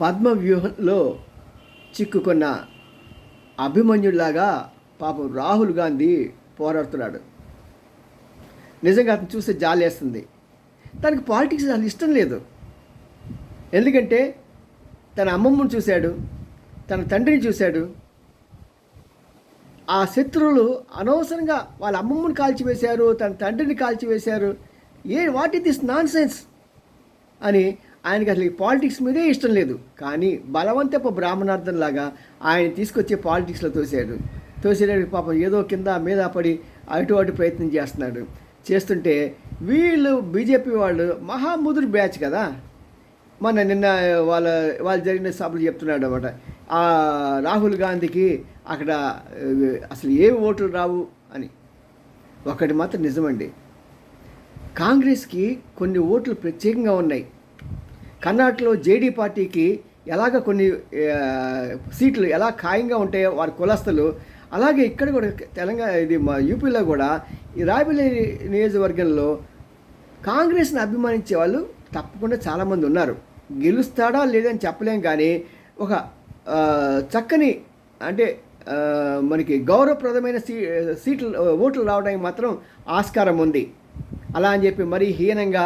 పద్మ వ్యూహంలో చిక్కుకున్న అభిమన్యుడిలాగా పాపం రాహుల్ గాంధీ పోరాడుతున్నాడు. నిజంగా అతను చూస్తే జాలేస్తుంది తనకి పాలిటిక్స్ అసలు ఇష్టం లేదు. ఎందుకంటే తన అమ్మమ్మను చూశాడు తన తండ్రిని చూశాడు. ఆ శత్రువులు అనవసరంగా వాళ్ళ అమ్మమ్మని కాల్చివేశారు తన తండ్రిని కాల్చివేశారు. ఏ what is this nonsense అని ఆయనకి అసలు ఈ పాలిటిక్స్ మీదే ఇష్టం లేదు. కానీ బలవంతపు బ్రాహ్మణార్థం లాగా ఆయన తీసుకొచ్చే పాలిటిక్స్లో తోసాడు. తోసేటప్పుడు పాపం ఏదో కింద మీద పడి అటు అటు ప్రయత్నం చేస్తున్నాడు. చేస్తుంటే వీళ్ళు బీజేపీ వాళ్ళు మహాముదురు బ్యాచ్ కదా. మన నిన్న వాళ్ళ వాళ్ళు జరిగిన సభలు చెప్తున్నాడు అనమాట ఆ రాహుల్ గాంధీకి అక్కడ అసలు ఏ ఓట్లు రావు అని. ఒకటి మాత్రం నిజమండి. కాంగ్రెస్కి కొన్ని ఓట్లు ప్రత్యేకంగా ఉన్నాయి. కర్ణాటకలో జేడీ పార్టీకి ఎలాగ కొన్ని సీట్లు ఎలా ఖాయంగా ఉంటాయో వారి కులస్తులు అలాగే ఇక్కడ కూడా తెలంగాణ ఇది మా యూపీలో కూడా ఈ రాయబరేలి నియోజకవర్గంలో కాంగ్రెస్ని అభిమానించే వాళ్ళు తప్పకుండా చాలామంది ఉన్నారు. గెలుస్తాడా లేదని చెప్పలేం కానీ ఒక చక్కని అంటే మనకి గౌరవప్రదమైన సీ సీట్లు ఓట్లు రావడానికి మాత్రం ఆస్కారం ఉంది. అలా అని చెప్పి మరీ హీనంగా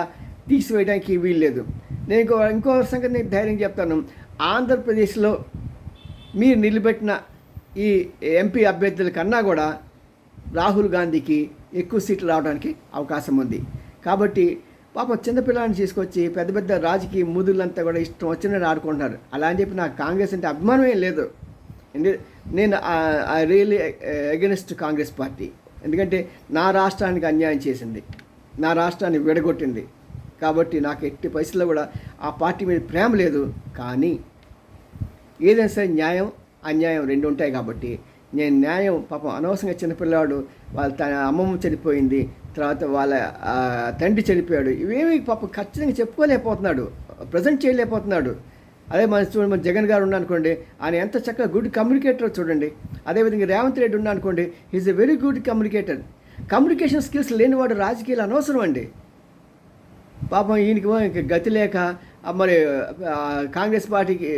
తీసివేయడానికి వీల్లేదు. నేను ఇంకో ఇంకో సంగతి నేను ధైర్యం చెప్తాను. ఆంధ్రప్రదేశ్లో మీరు నిలబెట్టిన ఈ ఎంపీ అభ్యర్థుల కన్నా కూడా రాహుల్ గాంధీకి ఎక్కువ సీట్లు రావడానికి అవకాశం ఉంది. కాబట్టి పాపం చిన్నపిల్లని తీసుకొచ్చి పెద్ద పెద్ద రాజకీయ ముదులంతా కూడా ఇష్టం వచ్చినట్టు ఆడుకుంటున్నారు. అలా అని చెప్పి నాకు కాంగ్రెస్ అంటే అభిమానం ఏం లేదు. నేను I really against Congress party. ఎందుకంటే నా రాష్ట్రానికి అన్యాయం చేసింది. నా రాష్ట్రాన్ని విడగొట్టింది. కాబట్టి నాకు ఎట్టి పరిస్థితుల్లో కూడా ఆ పార్టీ మీద ప్రేమ లేదు. కానీ ఏదైనా సరే న్యాయం అన్యాయం రెండు ఉంటాయి కాబట్టి నేను న్యాయం పాపం అనవసరంగా చిన్నపిల్లవాడు వాళ్ళ తన అమ్మమ్మ చనిపోయింది తర్వాత వాళ్ళ తండ్రి చనిపోయాడు. ఇవేమి పాపం ఖచ్చితంగా చెప్పుకోలేకపోతున్నాడు. ప్రజెంట్ చేయలేకపోతున్నాడు. అదే మన చూడండి మన జగన్ గారు ఉన్నానుకోండి ఆయన ఎంత చక్కగా గుడ్ కమ్యూనికేటర్ చూడండి. అదేవిధంగా Revanth Reddy ఉన్నానుకోండి is a very good communicator communication skills లేనివాడు రాజకీయాలు అనవసరం అండి. పాపం ఈయనకి గతి లేక మరి కాంగ్రెస్ పార్టీకి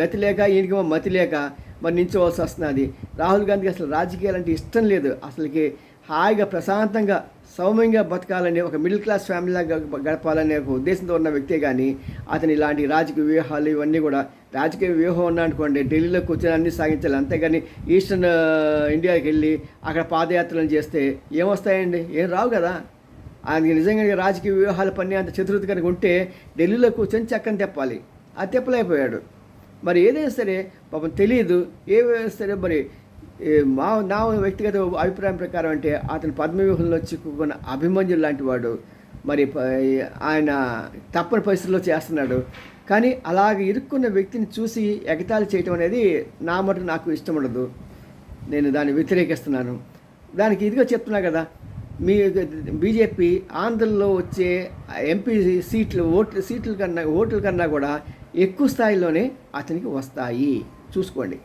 గతి లేక ఈయనకి మతి లేక మరి నించోవాల్సి వస్తున్నది. రాహుల్ గాంధీకి అసలు రాజకీయాలు అంటే ఇష్టం లేదు. అసలుకి హాయిగా ప్రశాంతంగా సౌమ్యంగా బతకాలని ఒక మిడిల్ క్లాస్ ఫ్యామిలీలాగా గడపాలనే ఒక ఉద్దేశంతో ఉన్న వ్యక్తే కానీ అతను ఇలాంటి రాజకీయ వ్యూహాలు ఇవన్నీ కూడా రాజకీయ వ్యూహం ఉన్నా అనుకోండి ఢిల్లీలో కూర్చొని అన్ని సాగించాలి. అంతేగాని ఈస్టర్న్ ఇండియాకి వెళ్ళి అక్కడ పాదయాత్రలు చేస్తే ఏమొస్తాయండి? ఏం రావు కదా. ఆయనకి నిజంగా రాజకీయ వ్యూహాల పని అంత చతుర్థి కనుక ఉంటే ఢిల్లీలో కూర్చొని చక్కని తెప్పాలి. ఆ తెప్పలేకపోయాడు మరి ఏదైనా సరే పాపం తెలియదు ఏవైనా సరే మరి మా నా వ్యక్తిగత అభిప్రాయం ప్రకారం అంటే అతను పద్మవ్యూహంలో చిక్కుకున్న అభిమన్యుడు లాంటి వాడు. మరి ప- ఆయన తప్పని పరిస్థితుల్లో చేస్తున్నాడు. కానీ అలాగ ఇరుక్కున్న వ్యక్తిని చూసి ఎగతాళి చేయటం అనేది నా మటు నాకు ఇష్టం ఉండదు. నేను దాన్ని వ్యతిరేకిస్తున్నాను. దానికి ఇదిగో చెప్తున్నా కదా మీ బీజేపీ ఆంధ్రలో వచ్చే ఎంపీ సీట్లు ఓట్ల సీట్ల కన్నా ఓట్ల కన్నా కూడా ఎక్కువ స్థాయిలోనే అతనికి వస్తాయి. చూసుకోండి.